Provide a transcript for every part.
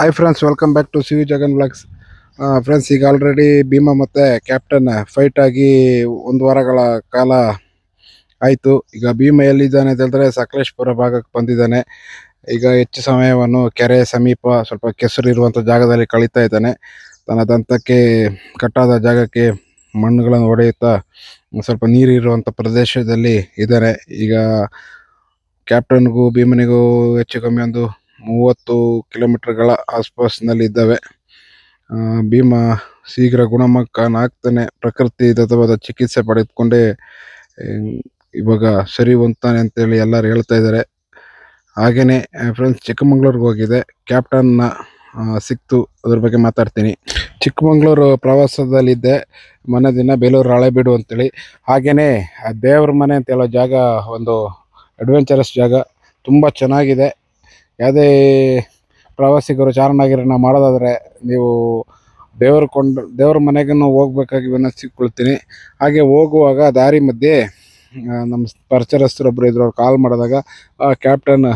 Hi friends welcome back to C V Jagan blogs friends ಈಗ already Bhima ಮತ್ತು captain fight ಆಗಿ ಒಂದು ವಾರಗಳ ಕಾಲ ಆಯಿತು. ಈಗ ಭೀಮ ಎಲ್ಲಿದ್ದಾನೆ ಅಂತ ಹೇಳಿದ್ರೆ ಸಕಲೇಶ್ಪುರ ಭಾಗಕ್ಕೆ ಬಂದಿದ್ದಾನೆ. ಈಗ ಹೆಚ್ಚು ಸಮಯವನ್ನು ಕೆರೆ ಸಮೀಪ ಸ್ವಲ್ಪ ಕೆಸರು ಇರುವಂಥ ಜಾಗದಲ್ಲಿ ಕಳೀತಾ ಇದ್ದಾನೆ. ತನ್ನ ದಂತಕ್ಕೆ ಕಟ್ಟಾದ ಜಾಗಕ್ಕೆ ಮಣ್ಣುಗಳನ್ನು ಹೊಡೆಯುತ್ತಾ ಸ್ವಲ್ಪ ನೀರಿರುವಂಥ ಪ್ರದೇಶದಲ್ಲಿ ಇದ್ದಾನೆ ಈಗ ಕ್ಯಾಪ್ಟನ್ಗೂ ಭೀಮನಿಗೂ ಹೆಚ್ಚು ಕಮ್ಮಿ ಒಂದು ಮೂವತ್ತು ಕಿಲೋಮೀಟರ್ಗಳ ಆಸ್ಪಾಸ್ನಲ್ಲಿ ಇದ್ದಾವೆ. ಭೀಮ ಶೀಘ್ರ ಗುಣಮುಖನಾಗ್ತಾನೆ. ಪ್ರಕೃತಿ ದತ್ತವಾದ ಚಿಕಿತ್ಸೆ ಪಡೆದುಕೊಂಡೇ ಇವಾಗ ಸರಿ ಹೊಂದ್ತಾನೆ ಅಂತೇಳಿ ಎಲ್ಲರೂ ಹೇಳ್ತಾ ಇದ್ದಾರೆ. ಹಾಗೆಯೇ ಫ್ರೆಂಡ್ಸ್ ಚಿಕ್ಕಮಂಗ್ಳೂರ್ಗೆ ಹೋಗಿದೆ. ಕ್ಯಾಪ್ಟನ್ನ ಸಿಕ್ತು. ಅದ್ರ ಬಗ್ಗೆ ಮಾತಾಡ್ತೀನಿ. ಚಿಕ್ಕಮಂಗ್ಳೂರು ಪ್ರವಾಸದಲ್ಲಿದ್ದೆ. ಮನೆ ದಿನ ಬೇಲೂರು ಹಳೆಬೀಡು ಅಂತೇಳಿ. ಹಾಗೆಯೇ ದೇವ್ರ ಮನೆ ಅಂತ ಹೇಳೋ ಜಾಗ ಒಂದು ಅಡ್ವೆಂಚರಸ್ ಜಾಗ. ತುಂಬ ಚೆನ್ನಾಗಿದೆ. ಯಾವುದೇ ಪ್ರವಾಸಿಗರು ಚಾರಣಾಗಿರನ್ನ ಮಾಡೋದಾದರೆ ನೀವು ದೇವರು ಕೊಂಡ, ದೇವ್ರ ಮನೆಗೂ ಹೋಗ್ಬೇಕಾಗಿ ವಿನಂತಿಸಿಕೊಳ್ತೀನಿ. ಹಾಗೆ ಹೋಗುವಾಗ ದಾರಿ ಮಧ್ಯೆ ನಮ್ಮ ಪರಿಚಯಸ್ಥರೊಬ್ಬರು ಇದ್ರು, ಅವ್ರು ಕಾಲ್ ಮಾಡಿದಾಗ ಕ್ಯಾಪ್ಟನ್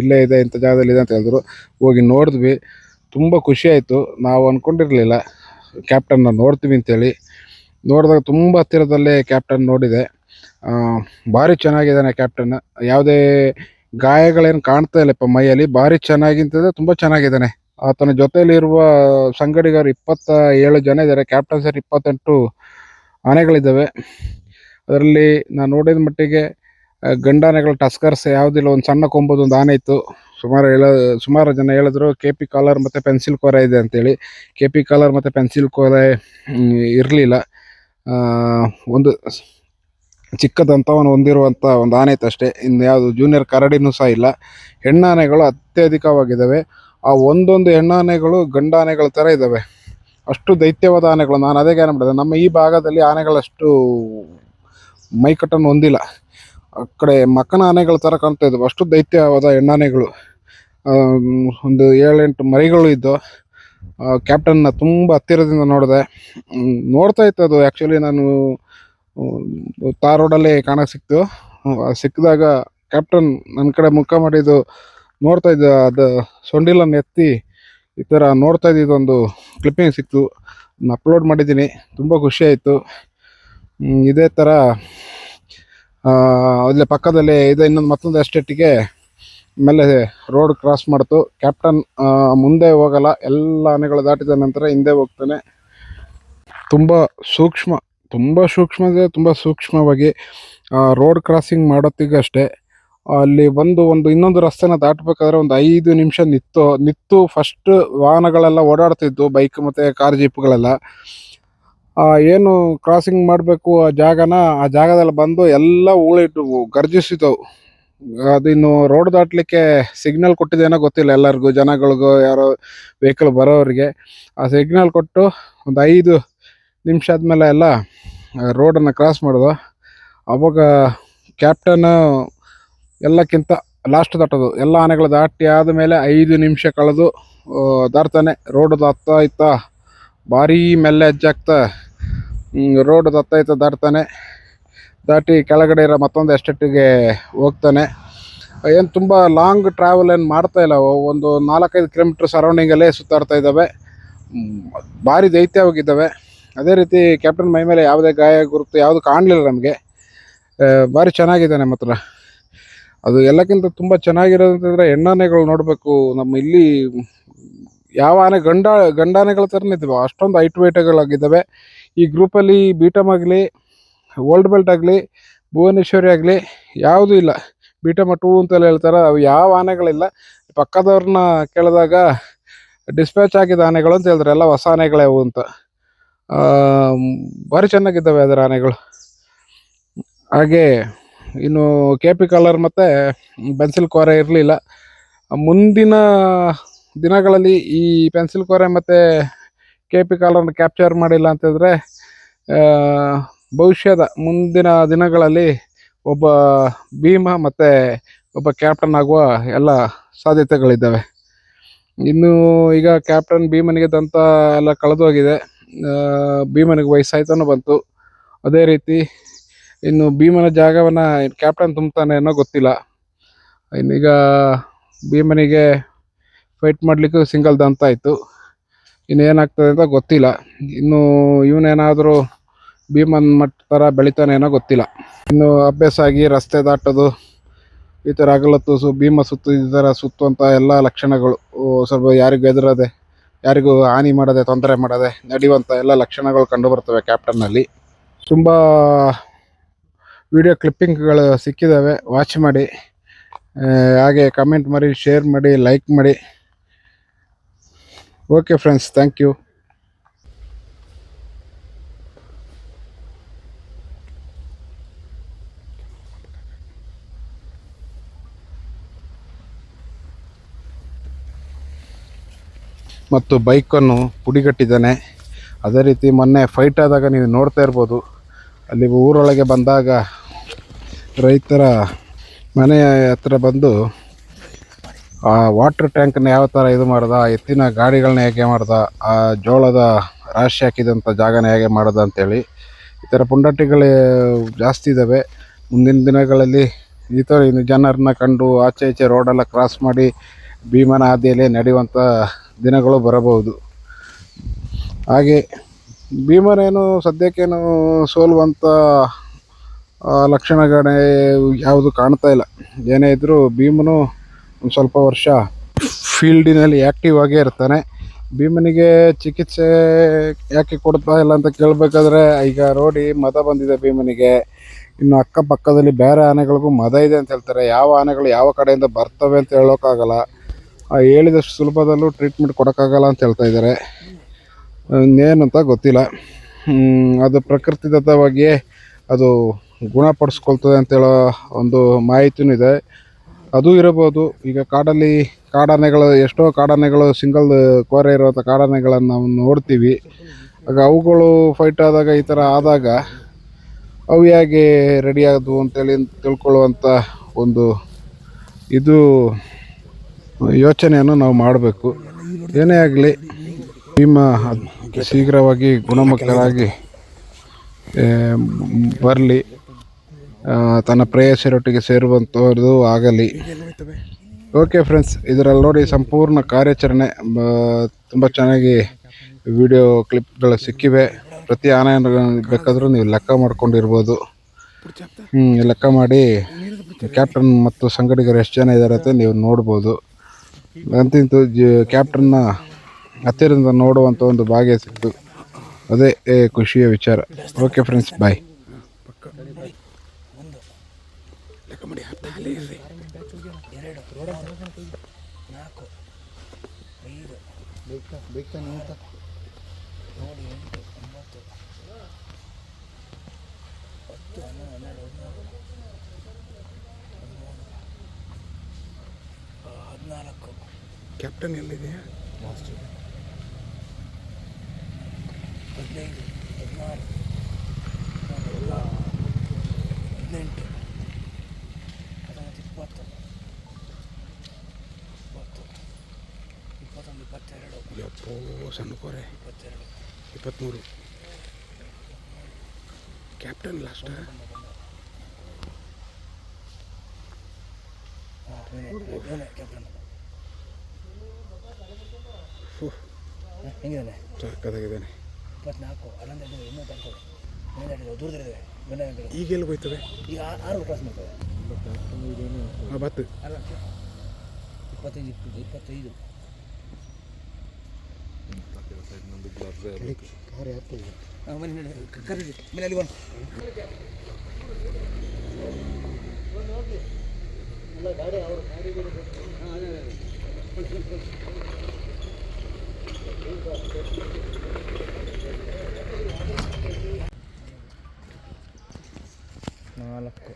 ಇಲ್ಲೇ ಇದೆ, ಇಂಥ ಜಾಗದಲ್ಲಿ ಇದೆ ಅಂತ ಹೇಳಿದ್ರು. ಹೋಗಿ ನೋಡಿದ್ವಿ. ತುಂಬ ಖುಷಿ ಆಯಿತು. ನಾವು ಅಂದ್ಕೊಂಡಿರಲಿಲ್ಲ ಕ್ಯಾಪ್ಟನ್ನ ನೋಡ್ತೀವಿ ಅಂತೇಳಿ ನೋಡಿದಾಗ ತುಂಬ ಹತ್ತಿರದಲ್ಲೇ ಕ್ಯಾಪ್ಟನ್ ನೋಡಿದೆ. ಭಾರಿ ಚೆನ್ನಾಗಿದ್ದಾನೆ ಕ್ಯಾಪ್ಟನ್ ಯಾವುದೇ ಗಾಯಗಳೇನು ಕಾಣ್ತಾ ಇಲ್ಲಪ್ಪ ಮೈಯಲ್ಲಿ ಭಾರಿ ಚೆನ್ನಾಗಿಂತಂದ್ರೆ ತುಂಬ ಚೆನ್ನಾಗಿದ್ದಾನೆ. ಆತನ ಜೊತೆಯಲ್ಲಿರುವ ಸಂಗಡಿಗರು ಇಪ್ಪತ್ತ ಏಳು ಜನ ಇದ್ದಾರೆ. ಕ್ಯಾಪ್ಟನ್ ಸರ್ ಇಪ್ಪತ್ತೆಂಟು ಆನೆಗಳಿದ್ದಾವೆ. ಅದರಲ್ಲಿ ನಾನು ನೋಡಿದ ಮಟ್ಟಿಗೆ ಗಂಡಾನೆಗಳ ಟಸ್ಕರ್ಸ್ ಯಾವುದಿಲ್ಲ ಒಂದು ಸಣ್ಣ ಕೊಂಬುದು ಒಂದು ಆನೆ ಇತ್ತು. ಸುಮಾರು ಹೇಳ, ಸುಮಾರು ಜನ ಹೇಳಿದ್ರು, ಕೆ ಪಿ ಕಾಲರ್ ಮತ್ತು ಪೆನ್ಸಿಲ್ ಕೋರೆ ಇದೆ ಅಂತೇಳಿ. ಕೆ ಪಿ ಕಾಲರ್ ಮತ್ತು ಪೆನ್ಸಿಲ್ ಕೋರೆ ಇರಲಿಲ್ಲ. ಒಂದು ಚಿಕ್ಕದಂತವನ್ನು ಹೊಂದಿರುವಂಥ ಒಂದು ಆನೆ ಅಷ್ಟೇ. ಇನ್ನು ಯಾವುದು ಜೂನಿಯರ್ ಕರಡಿನೂ ಸಹ ಇಲ್ಲ. ಹೆಣ್ಣಾನೆಗಳು ಅತ್ಯಧಿಕವಾಗಿದ್ದಾವೆ. ಆ ಒಂದೊಂದು ಹೆಣ್ಣಾನೆಗಳು ಗಂಡಾನೆಗಳ ಥರ ಇದ್ದಾವೆ. ಅಷ್ಟು ದೈತ್ಯವಾದ ಆನೆಗಳು. ನಾನು ಅದೇ ಜ್ಞಾನ ಮಾಡಿದೆ. ನಮ್ಮ ಈ ಭಾಗದಲ್ಲಿ ಆನೆಗಳಷ್ಟು ಮೈಕಟ್ಟನ್ನು ಹೊಂದಿಲ್ಲ. ಆ ಕಡೆ ಮಕ್ಕನ ಆನೆಗಳ ಥರ ಕಾಣ್ತಾ ಇದ್ದವು. ಅಷ್ಟು ದೈತ್ಯವಾದ ಹೆಣ್ಣಾನೆಗಳು. ಒಂದು ಏಳೆಂಟು ಮರಿಗಳು ಇದ್ದವು. ಕ್ಯಾಪ್ಟನ್ನ ತುಂಬ ಹತ್ತಿರದಿಂದ ನೋಡಿದೆ. ನೋಡ್ತಾ ಇತ್ತು ಅದು ಆ್ಯಕ್ಚುಲಿ ನಾನು ತಾರ್ ರೋಡಲ್ಲಿ ಕಾಣಕ್ಕೆ ಸಿಕ್ತು. ಸಿಕ್ಕಿದಾಗ ಕ್ಯಾಪ್ಟನ್ ನನ್ನ ಕಡೆ ಮುಖ ಮಾಡಿದ್ದು ನೋಡ್ತಾ ಇದ್ದ, ಅದು ಸೊಂಡಿಲನ್ನು ಎತ್ತಿ ಈ ಥರ ನೋಡ್ತಾ ಇದ್ದಿದ್ದೊಂದು ಕ್ಲಿಪ್ಪಿಂಗ್ ಸಿಕ್ತು. ಅಪ್ಲೋಡ್ ಮಾಡಿದ್ದೀನಿ. ತುಂಬ ಖುಷಿ ಆಯಿತು. ಇದೇ ಥರ ಅಲ್ಲೇ ಪಕ್ಕದಲ್ಲಿ ಇದೆ, ಇನ್ನೊಂದು ಮತ್ತೊಂದು ಎಸ್ಟೇಟಿಗೆ ಮೇಲೆ ರೋಡ್ ಕ್ರಾಸ್ ಮಾಡ್ತು. ಕ್ಯಾಪ್ಟನ್ ಮುಂದೆ ಹೋಗಲ್ಲ, ಎಲ್ಲ ಆನೆಗಳು ದಾಟಿದ ನಂತರ ಹಿಂದೆ ಹೋಗ್ತಾನೆ. ತುಂಬ ಸೂಕ್ಷ್ಮ ತುಂಬ ಸೂಕ್ಷ್ಮ ತುಂಬ ಸೂಕ್ಷ್ಮವಾಗಿ ರೋಡ್ ಕ್ರಾಸಿಂಗ್ ಮಾಡೋತ್ತಿಗಷ್ಟೇ ಅಲ್ಲಿ ಬಂದು ಒಂದು ಇನ್ನೊಂದು ರಸ್ತೆನ ದಾಟಬೇಕಾದ್ರೆ ಒಂದು ಐದು ನಿಮಿಷ ನಿತ್ತು ನಿತ್ತು ಫಸ್ಟ್ ವಾಹನಗಳೆಲ್ಲ ಓಡಾಡ್ತಿದ್ವು ಬೈಕ್ ಮತ್ತು ಕಾರ್ ಜೀಪ್ಗಳೆಲ್ಲ ಏನು ಕ್ರಾಸಿಂಗ್ ಮಾಡಬೇಕು ಆ ಜಾಗನ, ಆ ಜಾಗದಲ್ಲಿ ಬಂದು ಎಲ್ಲ ಉಳಿಟ್ಟು ಗರ್ಜಿಸಿದವು ಅದಿನ್ನು ರೋಡ್ ದಾಟಲಿಕ್ಕೆ ಸಿಗ್ನಲ್ ಕೊಟ್ಟಿದ್ದೇನೋ ಗೊತ್ತಿಲ್ಲ ಎಲ್ಲರಿಗೂ, ಜನಗಳಿಗೂ, ಯಾರೋ ವೆಹಿಕಲ್ ಬರೋರಿಗೆ ಆ ಸಿಗ್ನಲ್ ಕೊಟ್ಟು ಒಂದು ಐದು ನಿಮಿಷ ಆದಮೇಲೆ ಎಲ್ಲ ರೋಡನ್ನು ಕ್ರಾಸ್ ಮಾಡಿದ. ಅವಾಗ ಕ್ಯಾಪ್ಟನ್ ಎಲ್ಲಕ್ಕಿಂತ ಲಾಸ್ಟ್ ದಾಟೋದು ಎಲ್ಲ ಆನೆಗಳು ದಾಟಿ ಆದಮೇಲೆ ಐದು ನಿಮಿಷ ಕಳೆದು ದಾಟ್ತಾನೆ. ರೋಡ್ ಹತ್ತ ಇತ್ತ, ಭಾರೀ ಮೆಲ್ಲೆ ಹೆಜ್ಜಾಗ್ತಾ ರೋಡ್ ಹತ್ತ ಇತ್ತ ದಾಟ್ತಾನೆ. ದಾಟಿ ಕೆಳಗಡೆ ಇರೋ ಮತ್ತೊಂದು ಎಸ್ಟೇಟಿಗೆ ಹೋಗ್ತಾನೆ. ಏನು ತುಂಬ ಲಾಂಗ್ ಟ್ರಾವೆಲ್ ಏನು ಮಾಡ್ತಾ ಇಲ್ಲ. ಒಂದು ನಾಲ್ಕೈದು ಕಿಲೋಮೀಟ್ರ್ ಸರೌಂಡಿಂಗಲ್ಲೇ ಸುತ್ತಾಡ್ತಾ ಇದ್ದಾವೆ. ಭಾರಿ ದೈತ್ಯವಾಗಿದ್ದಾವೆ. ಅದೇ ರೀತಿ ಕ್ಯಾಪ್ಟನ್ ಮೈ ಮೇಲೆ ಯಾವುದೇ ಗಾಯ, ಗುರುತು ಯಾವುದು ಕಾಣಲಿಲ್ಲ ನಮಗೆ. ಭಾರಿ ಚೆನ್ನಾಗಿದೆ ನಮ್ಮ ಹತ್ರ. ಅದು ಎಲ್ಲಕ್ಕಿಂತ ತುಂಬ ಚೆನ್ನಾಗಿರೋದಂತಂದರೆ ಹೆಣ್ಣಾನೆಗಳು ನೋಡಬೇಕು. ನಮ್ಮ ಇಲ್ಲಿ ಯಾವ ಆನೆ ಗಂಡ, ಗಂಡಾನೆಗಳ ಥರನೇ ಇದ್ದಾವೆ ಅಷ್ಟೊಂದು ಹೈಟ್ ವೇಟಗಳಾಗಿದ್ದಾವೆ ಈ ಗ್ರೂಪಲ್ಲಿ ಬೀಟಮ್ ಆಗಲಿ ಓಲ್ಡ್ ಬೆಲ್ಟ್ ಆಗಲಿ, ಭುವನೇಶ್ವರಿ ಆಗಲಿ, ಯಾವುದೂ ಇಲ್ಲ. ಬೀಟಮ್ ಟೂ ಅಂತೆಲ್ಲ ಹೇಳ್ತಾರೆ. ಅವು ಯಾವ ಆನೆಗಳಿಲ್ಲ. ಪಕ್ಕದವ್ರನ್ನ ಕೇಳಿದಾಗ ಡಿಸ್ಪ್ಯಾಚ್ ಆಗಿದ್ದ ಆನೆಗಳು ಅಂತ ಹೇಳಿದ್ರೆ ಎಲ್ಲ ಹೊಸ ಆನೆಗಳೇ ಅವು ಅಂತ. ಭಾರಿ ಚೆನ್ನಾಗಿದ್ದಾವೆ ಅದರ ಆನೆಗಳು. ಹಾಗೆ ಇನ್ನು ಕೆ ಪಿ ಕಲರ್ ಮತ್ತು ಪೆನ್ಸಿಲ್ ಕೋರೆ ಇರಲಿಲ್ಲ. ಮುಂದಿನ ದಿನಗಳಲ್ಲಿ ಈ ಪೆನ್ಸಿಲ್ ಕೋರೆ ಮತ್ತು ಕೆ ಪಿ ಕಾಲರ್ನ ಕ್ಯಾಪ್ಚರ್ ಮಾಡಿಲ್ಲ ಅಂತಂದರೆ ಭವಿಷ್ಯದ ಮುಂದಿನ ದಿನಗಳಲ್ಲಿ ಒಬ್ಬ ಭೀಮ ಮತ್ತು ಒಬ್ಬ ಕ್ಯಾಪ್ಟನ್ ಆಗುವ ಎಲ್ಲ ಸಾಧ್ಯತೆಗಳಿದ್ದಾವೆ. ಇನ್ನು ಈಗ ಕ್ಯಾಪ್ಟನ್ ಭೀಮನಿಗೆ ದಂತ ಎಲ್ಲ ಕಳೆದು ಹೋಗಿದೆ ಆ, ಭೀಮನಿಗೆ ವಯಸ್ಸಾಯ್ತಾನೂ ಬಂತು. ಅದೇ ರೀತಿ ಇನ್ನು ಭೀಮನ ಜಾಗವನ್ನು ಕ್ಯಾಪ್ಟನ್ ತುಂಬ್ತಾನೆ ಅನ್ನೋ ಗೊತ್ತಿಲ್ಲ. ಇನ್ನೀಗ ಭೀಮನಿಗೆ ಫೈಟ್ ಮಾಡಲಿಕ್ಕೂ ಸಿಂಗಲ್ ದಂತ ಆಯಿತು. ಇನ್ನು ಏನಾಗ್ತದೆ ಅಂತ ಗೊತ್ತಿಲ್ಲ. ಇನ್ನು ಇವನೇನಾದರೂ ಭೀಮನ್ ಮಟ್ಟ ಥರ ಬೆಳಿತಾನೆ ಏನೋ ಗೊತ್ತಿಲ್ಲ. ಇನ್ನು ಅಭ್ಯಾಸ ಆಗಿ ರಸ್ತೆ ದಾಟೋದು, ಈ ಥರ ಅಗಲತ್ತು ಸು ಭೀಮ ಸುತ್ತು ಈ ಥರ ಸುತ್ತುವಂಥ ಎಲ್ಲ ಲಕ್ಷಣಗಳು. ಸ್ವಲ್ಪ ಯಾರಿಗೂ ಎದುರದೆ ಯಾರಿಗೂ ಹಾನಿ ಮಾಡದೆ, ತೊಂದರೆ ಮಾಡದೆ ನಡೆಯುವಂಥ ಎಲ್ಲ ಲಕ್ಷಣಗಳು ಕಂಡು ಬರ್ತವೆ ಕ್ಯಾಪ್ಟನ್ನಲ್ಲಿ. ತುಂಬ ವಿಡಿಯೋ ಕ್ಲಿಪ್ಪಿಂಗ್ಗಳು ಸಿಕ್ಕಿದ್ದಾವೆ ವಾಚ್ ಮಾಡಿ. ಹಾಗೆ ಕಮೆಂಟ್ ಮಾಡಿ ಶೇರ್ ಮಾಡಿ ಲೈಕ್ ಮಾಡಿ. ಓಕೆ ಫ್ರೆಂಡ್ಸ್ ಥ್ಯಾಂಕ್ ಯು ಮತ್ತು ಬೈಕನ್ನು ಪುಡಿಗಟ್ಟಿದ್ದಾನೆ. ಅದೇ ರೀತಿ ಮೊನ್ನೆ ಫೈಟ್ ಆದಾಗ ನೀವು ನೋಡ್ತಾ ಇರ್ಬೋದು. ಅಲ್ಲಿ ಊರೊಳಗೆ ಬಂದಾಗ ರೈತರ ಮನೆಯ ಹತ್ರ ಬಂದು, ಆ ವಾಟ್ರ್ ಟ್ಯಾಂಕನ್ನು ಯಾವ ಥರ ಇದು ಮಾಡ್ದ ಎತ್ತಿನ ಗಾಡಿಗಳನ್ನ ಹೇಗೆ ಮಾಡ್ದ, ಆ ಜೋಳದ ರಾಶಿ ಹಾಕಿದಂಥ ಜಾಗನ ಹೇಗೆ ಮಾಡ್ದ ಅಂತೇಳಿ. ಈ ಥರ ಪುಂಡಾಟಿಗಳು ಜಾಸ್ತಿ ಇದ್ದಾವೆ ಮುಂದಿನ ದಿನಗಳಲ್ಲಿ ಈ ಥರ ಇನ್ನು ಜನರನ್ನ ಕಂಡು ಆಚೆ ಈಚೆ ರೋಡೆಲ್ಲ ಕ್ರಾಸ್ ಮಾಡಿ ಭೀಮನ ಹಾದಿಯಲ್ಲಿ ನಡೆಯುವಂಥ ದಿನಗಳು ಬರಬಹುದು. ಹಾಗೆ ಭೀಮರೇನು ಸದ್ಯಕ್ಕೇನು ಸೋಲುವಂಥ ಲಕ್ಷಣಗಳೇ ಯಾವುದು ಕಾಣ್ತಾ ಇಲ್ಲ. ಏನೇ ಇದ್ದರೂ ಭೀಮನು ಒಂದು ಸ್ವಲ್ಪ ವರ್ಷ ಫೀಲ್ಡಿನಲ್ಲಿ ಆ್ಯಕ್ಟಿವ್ ಆಗೇ ಇರ್ತಾನೆ. ಭೀಮನಿಗೆ ಚಿಕಿತ್ಸೆ ಯಾಕೆ ಕೊಡ್ತಾ ಇಲ್ಲ ಅಂತ ಕೇಳಬೇಕಾದ್ರೆ, ಈಗ ನೋಡಿ ಮದ ಬಂದಿದೆ ಭೀಮನಿಗೆ. ಇನ್ನು ಅಕ್ಕಪಕ್ಕದಲ್ಲಿ ಬೇರೆ ಆನೆಗಳಿಗೂ ಮದ ಇದೆ ಅಂತ ಹೇಳ್ತಾರೆ. ಯಾವ ಆನೆಗಳು ಯಾವ ಕಡೆಯಿಂದ ಬರ್ತವೆ ಅಂತ ಹೇಳೋಕ್ಕಾಗಲ್ಲ. ಹೇಳಿದಷ್ಟು ಸುಲಭದಲ್ಲೂ ಟ್ರೀಟ್ಮೆಂಟ್ ಕೊಡೋಕ್ಕಾಗಲ್ಲ ಅಂತ ಹೇಳ್ತಾ ಇದ್ದಾರೆ. ಇನ್ನೇನಂತ ಗೊತ್ತಿಲ್ಲ. ಅದು ಪ್ರಕೃತಿದತ್ತವಾಗಿಯೇ ಅದು ಗುಣಪಡಿಸ್ಕೊಳ್ತದೆ ಅಂತೇಳೋ ಒಂದು ಮಾಹಿತಿನೂ ಇದೆ. ಅದು ಇರಬಹುದು. ಈಗ ಕಾಡಲ್ಲಿ ಕಾಡಾನೆಗಳು, ಎಷ್ಟೋ ಕಾಡಾನೆಗಳು ಸಿಂಗಲ್ ಕೋರೆ ಇರುವಂಥ ಕಾಡಾನೆಗಳನ್ನು ನಾವು ನೋಡ್ತೀವಿ. ಆಗ ಅವುಗಳು ಫೈಟ್ ಆದಾಗ, ಈ ಥರ ಆದಾಗ ಅವು ಹೇಗೆ ರೆಡಿ ಅಂತೇಳಿ ತಿಳ್ಕೊಳ್ಳುವಂಥ ಒಂದು ಇದು ಯೋಚನೆಯನ್ನು ನಾವು ಮಾಡಬೇಕು. ಏನೇ ಆಗಲಿ ನಿಮ್ಮ ಶೀಘ್ರವಾಗಿ ಗುಣಮುಖರಾಗಿ ಬರಲಿ. ತನ್ನ ಪ್ರೇಯಸರೊಟ್ಟಿಗೆ ಸೇರುವಂಥದ್ದು ಆಗಲಿ. ಓಕೆ ಫ್ರೆಂಡ್ಸ್ ಇದರಲ್ಲಿ ನೋಡಿ ಸಂಪೂರ್ಣ ಕಾರ್ಯಾಚರಣೆ ತುಂಬ ಚೆನ್ನಾಗಿ ವಿಡಿಯೋ ಕ್ಲಿಪ್ಗಳು ಸಿಕ್ಕಿವೆ. ಪ್ರತಿ ಆನೆಯನ್ನು ಬೇಕಾದರೂ ನೀವು ಲೆಕ್ಕ ಮಾಡ್ಕೊಂಡಿರ್ಬೋದು. ಲೆಕ್ಕ ಮಾಡಿ. ಕ್ಯಾಪ್ಟನ್ ಮತ್ತು ಸಂಗಡಿಗರು ಎಷ್ಟು ಜನ ಇದ್ದಾರೆ ಅಂತ ನೀವು ನೋಡ್ಬೋದು. ಅಂತಿಂತು ಜ ಕ್ಯಾಪ್ಟನ್ನ ಹತ್ತಿರದಿಂದ ನೋಡುವಂಥ ಒಂದು ಭಾಗ್ಯ ಸಿಕ್ತು ಅದೇ ಖುಷಿಯ ವಿಚಾರ. ಓಕೆ ಫ್ರೆಂಡ್ಸ್ ಬಾಯ್ ಕ್ಯಾಪ್ಟನ್ ಎಲ್ಲಿದೆಯಾ ಹದಿನೈದು ಹದಿನಾರು ಎಲ್ಲ ಹದಿನೆಂಟು ಹತ್ತೊಂಬತ್ತು ಇಪ್ಪತ್ತು ಇಪ್ಪತ್ತು ಇಪ್ಪತ್ತೊಂದು ಇಪ್ಪತ್ತೆರಡು ಎಪ್ಪೋ ಸಣ್ಣ ಕೋರೆ. ಇಪ್ಪತ್ತೆರಡು. ಇಪ್ಪತ್ತ್ಮೂರು. ಕ್ಯಾಪ್ಟನ್ ಲಾಸ್ಟ್ ಇವನೇ ಕ್ಯಾಪ್ಟನ್ ಹೆಂಗಿದ್ದಾನೆ ಸಾಕಾಗಿದ್ದಾನೆ ಇಪ್ಪತ್ನಾಲ್ಕು ಹನ್ನೊಂದು ಇನ್ನೂ ತಡ್ಕೊಳ್ಳಿ ಇನ್ನೊಂದು ಎರಡು ದೂರದಲ್ಲಿದೆ ಬೆಂಗಳೂರು ಈಗ ಎಲ್ಲಿ ಹೋಯ್ತವೆ ಈಗ ಆರು ಕ್ರಾಸ್ ಮಾಡ್ತವೆ. ಬತ್ತು. ಇಪ್ಪತ್ತೈದು ಇಪ್ಪತ್ತು ಇಪ್ಪತ್ತೈದು. ಮನೆಯಲ್ಲಿ ಬನ್ನಿ. ನಾಲ್ಕು.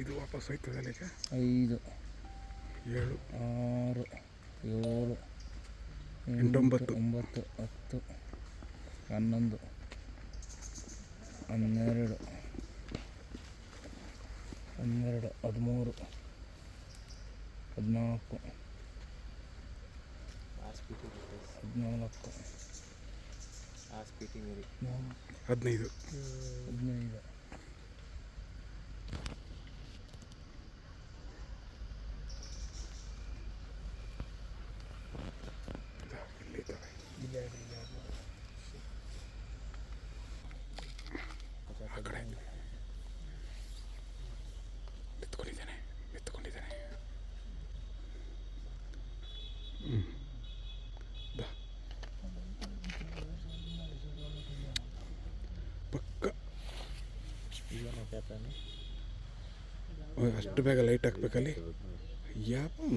ಇದು ವಾಪಸ್ ಹೋಯ್ತದೆ ಈಗ ಐದು. ಏಳು. ಆರು. ಏಳು. ಎಂಟೊಂಬತ್ತು. ಒಂಬತ್ತು ಹತ್ತು ಹನ್ನೊಂದು ಹನ್ನೆರಡು. ಹನ್ನೆರಡು ಹದಿಮೂರು ಹದಿನಾಲ್ಕು ಹದಿನಾಲ್ಕು ಹದಿನೈದು. ಹದಿನೈದು. ಅಷ್ಟು ಬೇಗ ಲೈಟ್ ಹಾಕ್ಬೇಕಲ್ಲಿ? ಯಾವ